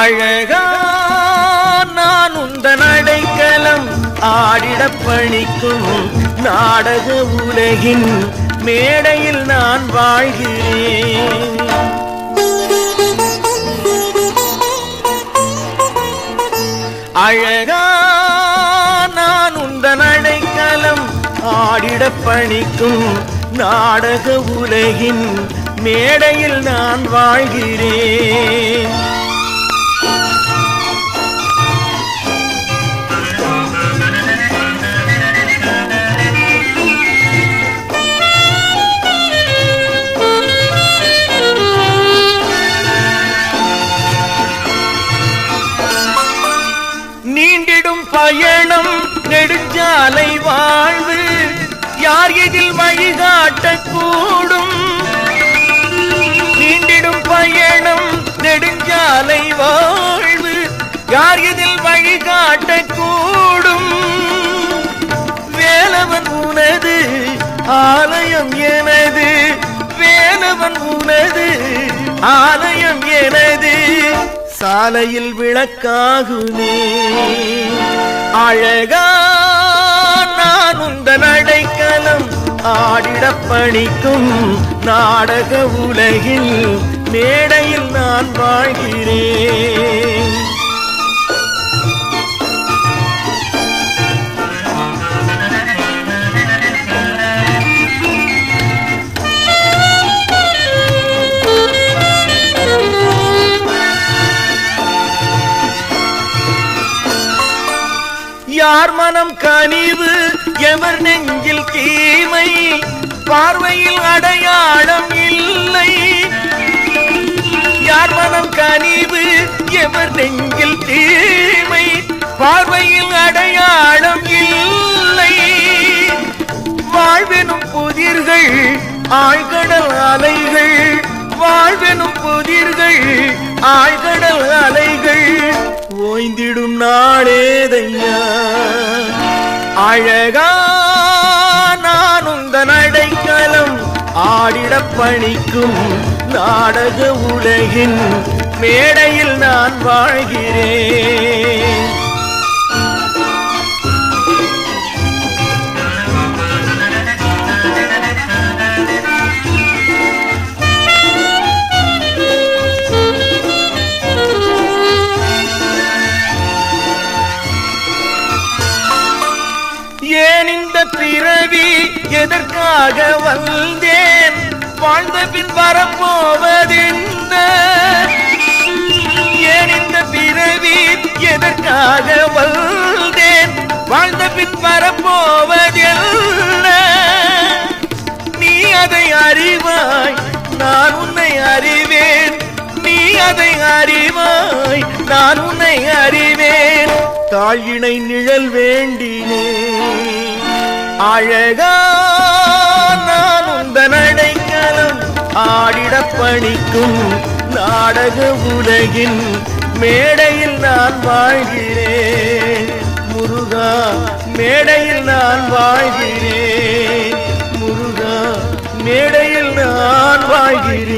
அழகா நான் உந்த நடைக்கலம் ஆடிடப் பணிக்கும் நாடக உலகின் மேடையில் நான் வாழ்கிறேன். அழகா நான் உந்த நடைக்கலம் ஆடிடப் பணிக்கும் நாடக உலகின் மேடையில் நான் வாழ்கிறேன். நீண்டிடும் பயணம் நெடுஞ்சாலை வாழ்வு யார் இதில் வழிகாட்டக்கூடும்? வழிகாட்டக்கூடும் வேலவன் உனது ஆலயம் எனது வேலவன் உனது ஆலயம் எனது. சாலையில் விளக்காகுமே. அழகா நான் உந்த நடைக்கலம் ஆடிடப் பணிக்கும் நாடக உலகில் மேடையில் நான் வாழ்கிறேன். யார் மனம் கனிவு? எவர் நெஞ்சில் தீமை? பார்வையில் அடையாளம் இல்லை. யார் மனம் கனிவு? எவர் நெஞ்சில் தீமை? பார்வையில் அடையாளம் இல்லை. வாழ்வெனும் புதிர்கள் ஆழ்கடல் அலைகள். வாழ்வெனும் வீடும் நாளேதையா? அழகா நான் உந்த நடைக்கலம் ஆடிட பணிக்கும் நாடக உலகின் மேடையில் நான் வாழ்கிறேன். எதற்காக வந்தேன்? வாழ்ந்த பின் வரப்போவதென்ன ஏன் இந்த பிறவி எதற்காக வந்தேன்? வாழ்ந்த பின் வரப்போவதென்ன நீ அதை அறிவாய் நான் உன்னை அறிவேன். நீ அதை அறிவாய் நான் உன்னை அறிவேன். தாழினை நிழல் வேண்டினே. அழகா ஆடிடப் நாடக உலகின் மேடையில் நான் வாழ்கிறேன். முருகா மேடையில் நான் வாழ்கிறேன். முருகா மேடையில் நான் வாழ்கிறேன்.